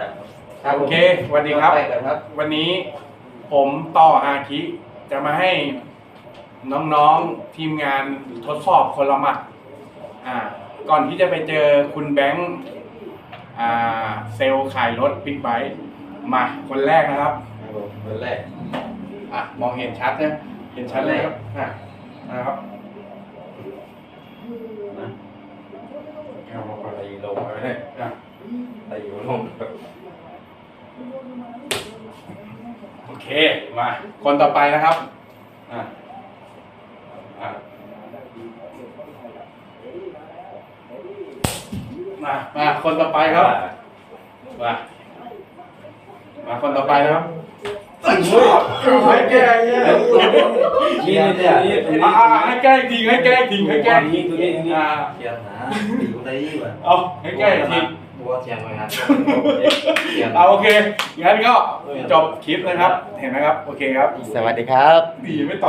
รับโอเคสวัสดีครับ ไปกันครับวันนี้ผมต่ออาคิจะมาให้น้องๆทีมงานทดสอบคนละหมัดอ่าก่อนที่จะไปเจอคุณแบงค์อ่าเซลล์ขายรถบิ๊กไบค์มาคนแรกนะครับครับผมคนแรกอะมองเห็นชัดนะเห็นชัดเลยครับอะนะครับนะเอามาก่อนตีลงไปเลยอะ ตีลงโอเค มา คนต่อไปนะครับ อะอะมา มา คนต่อไปครับ มา มาคนต่อไปนะครับให้แก้เนี่ยนี่เนี่ยนี่อ่าให้แก้อีกทีให้แก้อีกทีให้แก้อีกทีตัวนี้ตัวนี้อ่าเขียนหาตีกูตีว่ะเอาให้แก้อีกที บัวเทียงไว้ครับเขียน เอาโอเคงั้นก็จบคลิปนะครับ เห็นไหมครับ โอเคครับ สวัสดีครับ ดีไม่ตอบ